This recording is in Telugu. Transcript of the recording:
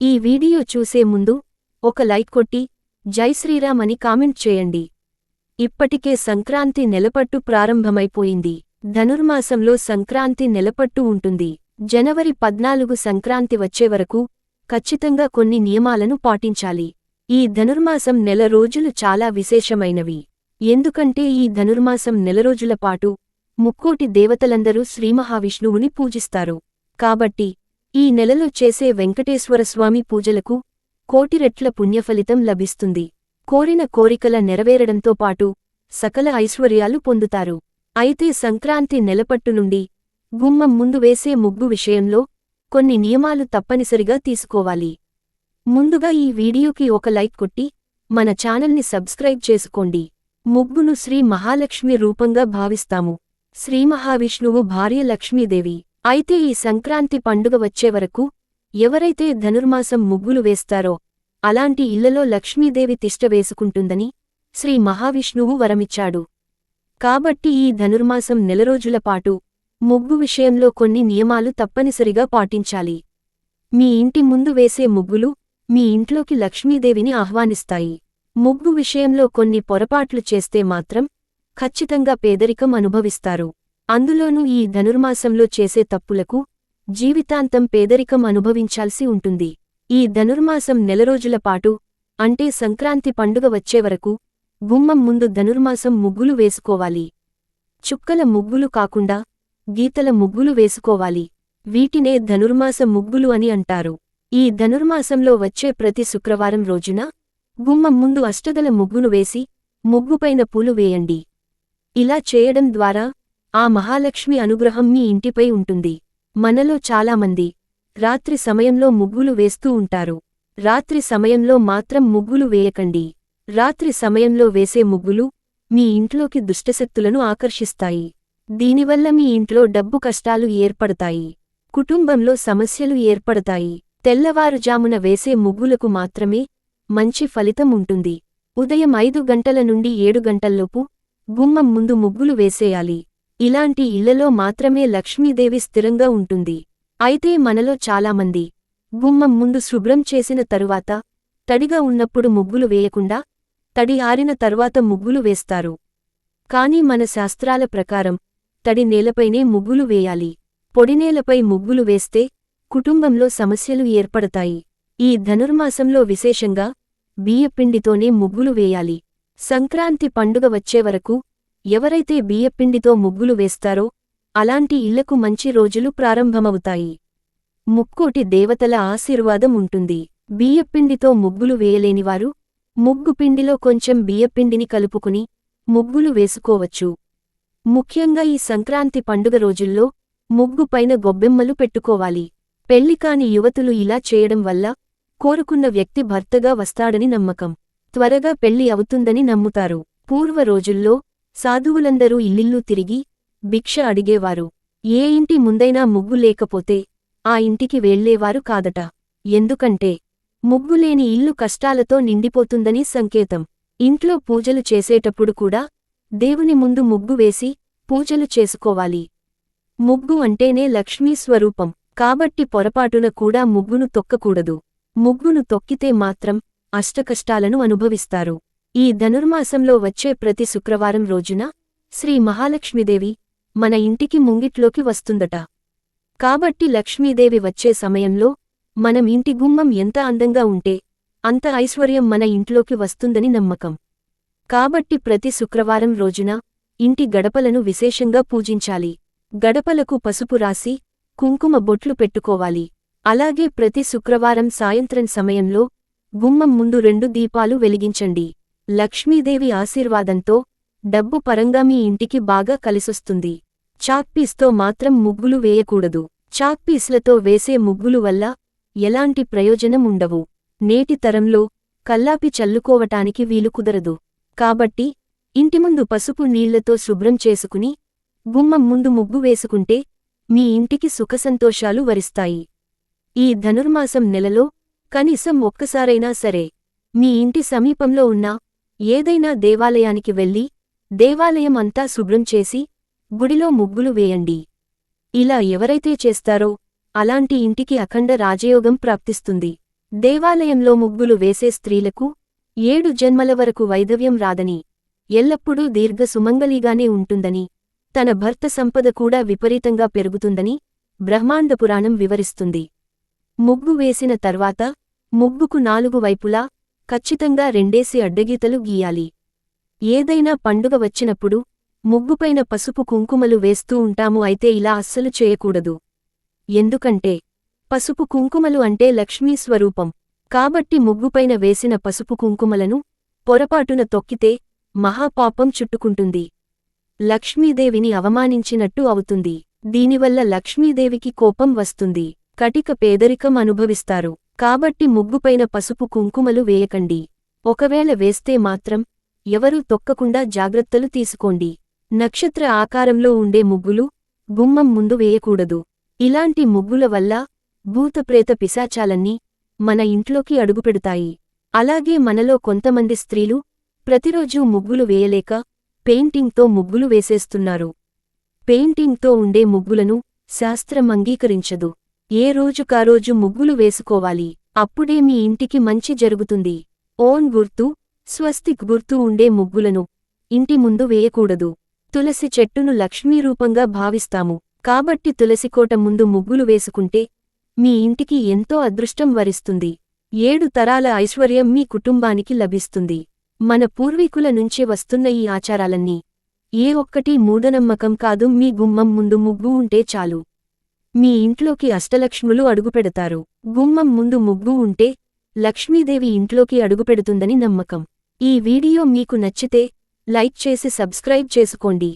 ఈ వీడియో చూసే ముందు ఒక లైక్ కొట్టి జై శ్రీరామ్ అని కామెంట్ చేయండి. ఇప్పటికే సంక్రాంతి నెలపట్టు ప్రారంభమైపోయింది. ధనుర్మాసంలో సంక్రాంతి నెలపట్టు ఉంటుంది. జనవరి పద్నాలుగు సంక్రాంతి వచ్చే వరకు ఖచ్చితంగా కొన్ని నియమాలను పాటించాలి. ఈ ధనుర్మాసం నెల రోజులు చాలా విశేషమైనవి. ఎందుకంటే ఈ ధనుర్మాసం నెల పాటు ముక్కోటి దేవతలందరూ శ్రీమహావిష్ణువుని పూజిస్తారు. కాబట్టి ఈ నెలలో చేసే వెంకటేశ్వరస్వామి పూజలకు కోటిరెట్ల పుణ్యఫలితం లభిస్తుంది. కోరిన కోరికల నెరవేరడంతో పాటు సకల ఐశ్వర్యాలు పొందుతారు. అయితే సంక్రాంతి నెలపట్టు నుండి గుమ్మం ముందు వేసే ముగ్గు విషయంలో కొన్ని నియమాలు తప్పనిసరిగా తీసుకోవాలి. ముందుగా ఈ వీడియోకి ఒక లైక్ కొట్టి మన ఛానల్ని సబ్స్క్రైబ్ చేసుకోండి. ముగ్గును శ్రీ మహాలక్ష్మి రూపంగా భావిస్తాము. శ్రీ మహావిష్ణువు భార్య లక్ష్మీదేవి. అయితే ఈ సంక్రాంతి పండుగ వచ్చే వరకు ఎవరైతే ధనుర్మాసం ముగ్గులు వేస్తారో అలాంటి ఇళ్ళలో లక్ష్మీదేవి తిష్ట వేసుకుంటుందని శ్రీ మహావిష్ణువు వరమిచ్చాడు. కాబట్టి ఈ ధనుర్మాసం నెలరోజుల పాటు ముగ్గు విషయంలో కొన్ని నియమాలు తప్పనిసరిగా పాటించాలి. మీ ఇంటి ముందు వేసే ముగ్గులు మీ ఇంట్లోకి లక్ష్మీదేవిని ఆహ్వానిస్తాయి. ముగ్గు విషయంలో కొన్ని పొరపాట్లు చేస్తే మాత్రం ఖచ్చితంగా పేదరికం అనుభవిస్తారు. అందులోనూ ఈ ధనుర్మాసంలో చేసే తప్పులకు జీవితాంతం పేదరికం అనుభవించాల్సి ఉంటుంది. ఈ ధనుర్మాసం నెలరోజుల పాటు అంటే సంక్రాంతి పండుగ వచ్చే వరకు గుమ్మం ముందు ధనుర్మాసం ముగ్గులు వేసుకోవాలి. చుక్కల ముగ్గులు కాకుండా గీతల ముగ్గులు వేసుకోవాలి. వీటినే ధనుర్మాస ముగ్గులు అని అంటారు. ఈ ధనుర్మాసంలో వచ్చే ప్రతి శుక్రవారం రోజున గుమ్మం ముందు అష్టదల ముగ్గును వేసి ముగ్గుపైన పూలు వేయండి. ఇలా చేయడం ద్వారా ఆ మహాలక్ష్మి అనుగ్రహం మీ ఇంటిపై ఉంటుంది. మనలో చాలామంది రాత్రి సమయంలో ముగ్గులు వేస్తూ ఉంటారు. రాత్రి సమయంలో మాత్రం ముగ్గులు వేయకండి. రాత్రి సమయంలో వేసే ముగ్గులు మీ ఇంట్లోకి దుష్టశక్తులను ఆకర్షిస్తాయి. దీనివల్ల మీ ఇంట్లో డబ్బు కష్టాలు ఏర్పడతాయి. కుటుంబంలో సమస్యలు ఏర్పడతాయి. తెల్లవారుజామున వేసే ముగ్గులకు మాత్రమే మంచి ఫలితం ఉంటుంది. ఉదయం ఐదు గంటల నుండి ఏడు గంటల్లోపు గుమ్మం ముందు ముగ్గులు వేసేయాలి. ఇలాంటి ఇళ్ళలో మాత్రమే లక్ష్మీదేవి స్థిరంగా ఉంటుంది. అయితే మనలో చాలామంది గుమ్మం ముందు శుభ్రం చేసిన తరువాత తడిగా ఉన్నప్పుడు ముగ్గులు వేయకుండా తడి ఆరిన తరువాత ముగ్గులు వేస్తారు. కాని మన శాస్త్రాల ప్రకారం తడి నేలపైనే ముగ్గులు వేయాలి. పొడినేలపై ముగ్గులు వేస్తే కుటుంబంలో సమస్యలు ఏర్పడతాయి. ఈ ధనుర్మాసంలో విశేషంగా బియ్యపిండితోనే ముగ్గులు వేయాలి. సంక్రాంతి పండుగ వచ్చే వరకు ఎవరైతే బియ్యపిండితో ముగ్గులు వేస్తారో అలాంటి ఇళ్ళకు మంచి రోజులు ప్రారంభమవుతాయి. ముక్కోటి దేవతల ఆశీర్వాదం ఉంటుంది. బియ్యపిండితో ముగ్గులు వేయలేనివారు ముగ్గుపిండిలో కొంచెం బియ్యపిండిని కలుపుకుని ముగ్గులు వేసుకోవచ్చు. ముఖ్యంగా ఈ సంక్రాంతి పండుగ రోజుల్లో ముగ్గుపైన గొబ్బెమ్మలు పెట్టుకోవాలి. పెళ్ళికాని యువతులు ఇలా చేయడం వల్ల కోరుకున్న వ్యక్తి భర్తగా వస్తాడని నమ్మకం. త్వరగా పెళ్ళి అవుతుందని నమ్ముతారు. పూర్వ రోజుల్లో సాధువులందరూ ఇల్లిల్లు తిరిగి భిక్ష అడిగేవారు. ఏ ఇంటి ముందైనా ముగ్గు లేకపోతే ఆ ఇంటికి వెళ్ళేవారు కాదట. ఎందుకంటే ముగ్గులేని ఇల్లు కష్టాలతో నిండిపోతుందని సంకేతం. ఇంట్లో పూజలు చేసేటప్పుడు కూడా దేవుని ముందు ముగ్గు వేసి పూజలు చేసుకోవాలి. ముగ్గు అంటేనే లక్ష్మీ స్వరూపం. కాబట్టి పొరపాటున కూడా ముగ్గును తొక్కకూడదు. ముగ్గును తొక్కితే మాత్రం అష్టకష్టాలను అనుభవిస్తారు. ఈ ధనుర్మాసంలో వచ్చే ప్రతి శుక్రవారం రోజున శ్రీ మహాలక్ష్మీదేవి మన ఇంటికి ముంగిట్లోకి వస్తుందట. కాబట్టి లక్ష్మీదేవి వచ్చే సమయంలో మనం ఇంటి గుమ్మం ఎంత అందంగా ఉంటే అంత ఐశ్వర్యం మన ఇంట్లోకి వస్తుందని నమ్మకం. కాబట్టి ప్రతి శుక్రవారం రోజున ఇంటి గడపలను విశేషంగా పూజించాలి. గడపలకు పసుపు రాసి కుంకుమ బొట్లు పెట్టుకోవాలి. అలాగే ప్రతి శుక్రవారం సాయంత్రం సమయంలో గుమ్మం ముందు రెండు దీపాలు వెలిగించండి. లక్ష్మీదేవి ఆశీర్వాదంతో డబ్బు పరంగా మీ ఇంటికి బాగా కలిసొస్తుంది. చాక్పీస్తో మాత్రం ముగ్గులు వేయకూడదు. చాక్పీస్లతో వేసే ముగ్గులు వల్ల ఎలాంటి ప్రయోజనం ఉండవు. నేటి తరంలో కల్లాపి చల్లుకోవటానికి వీలు కుదరదు. కాబట్టి ఇంటి ముందు పసుపు నీళ్ళతో శుభ్రం చేసుకుని గుమ్మం ముందు ముగ్గు వేసుకుంటే మీ ఇంటికి సుఖసంతోషాలు వరిస్తాయి. ఈ ధనుర్మాసం నెలలో కనీసం ఒక్కసారైనా సరే మీ ఇంటి సమీపంలో ఉన్న ఏదైనా దేవాలయానికి వెళ్ళి దేవాలయం అంతా శుభ్రం చేసి గుడిలో ముగ్గులు వేయండి. ఇలా ఎవరైతే చేస్తారో అలాంటి ఇంటికి అఖండ రాజయోగం ప్రాప్తిస్తుంది. దేవాలయంలో ముగ్గులు వేసే స్త్రీలకు ఏడు జన్మల వరకు వైదవ్యం రాదని ఎల్లప్పుడూ దీర్ఘ సుమంగళిగానే ఉంటుందని తన భర్త సంపద కూడా విపరీతంగా పెరుగుతుందని బ్రహ్మాండ పురాణం వివరిస్తుంది. ముగ్గు వేసిన తర్వాత ముగ్గుకు నాలుగు వైపులా ఖచ్చితంగా రెండేసి అడ్డగీతలు గీయాలి. ఏదైనా పండుగ వచ్చినప్పుడు ముగ్గుపైన పసుపు కుంకుమలు వేస్తూ ఉంటాము అయితే ఇలా అస్సలు చేయకూడదు. ఎందుకంటే పసుపు కుంకుమలు అంటే లక్ష్మీ స్వరూపం. కాబట్టి ముగ్గుపైన వేసిన పసుపు కుంకుమలను పొరపాటున తొక్కితే మహాపాపం చుట్టుకుంటుంది. లక్ష్మీదేవిని అవమానించినట్టు అవుతుంది. దీనివల్ల లక్ష్మీదేవికి కోపం వస్తుంది. కటిక పేదరికం అనుభవిస్తారు. కాబట్టి ముగ్గుపైన పసుపు కుంకుమలు వేయకండి. ఒకవేళ వేస్తే మాత్రం ఎవరూ తొక్కకుండా జాగ్రత్తలు తీసుకోండి. నక్షత్ర ఆకారంలో ఉండే ముగ్గులు గుమ్మం ముందు వేయకూడదు. ఇలాంటి ముగ్గుల వల్ల భూతప్రేత పిశాచాలన్నీ మన ఇంట్లోకి అడుగుపెడతాయి. అలాగే మనలో కొంతమంది స్త్రీలు ప్రతిరోజూ ముగ్గులు వేయలేక పెయింటింగ్తో ముగ్గులు వేసేస్తున్నారు. పెయింటింగ్తో ఉండే ముగ్గులను శాస్త్రం అంగీకరించదు. ఏ రోజుకారోజు ముగ్గులు వేసుకోవాలి? అప్పుడే మీ ఇంటికి మంచి జరుగుతుంది. ఓన్ గుర్తు స్వస్తిక్ గుర్తు ఉండే ముగ్గులను ఇంటి ముందు వేయకూడదు. తులసి చెట్టును లక్ష్మీరూపంగా భావిస్తాము. కాబట్టి తులసికోట ముందు ముగ్గులు వేసుకుంటే మీ ఇంటికి ఎంతో అదృష్టం వరిస్తుంది. ఏడు తరాల ఐశ్వర్యం మీ కుటుంబానికి లభిస్తుంది. మన పూర్వీకుల నుంచే వస్తున్న ఈ ఆచారాలన్నీ ఏ ఒక్కటీ మూఢనమ్మకం కాదు. మీ గుమ్మం ముందు ముగ్గు ఉంటే చాలు. మీ ఇంట్లోకి అష్టలక్ష్ములు అడుగుపెడతారు. గుమ్మం ముందు ముగ్గు ఉంటే లక్ష్మీదేవి ఇంట్లోకి అడుగుపెడుతుందని నమ్మకం. ఈ వీడియో మీకు నచ్చితే లైక్ చేసి సబ్స్క్రైబ్ చేసుకోండి.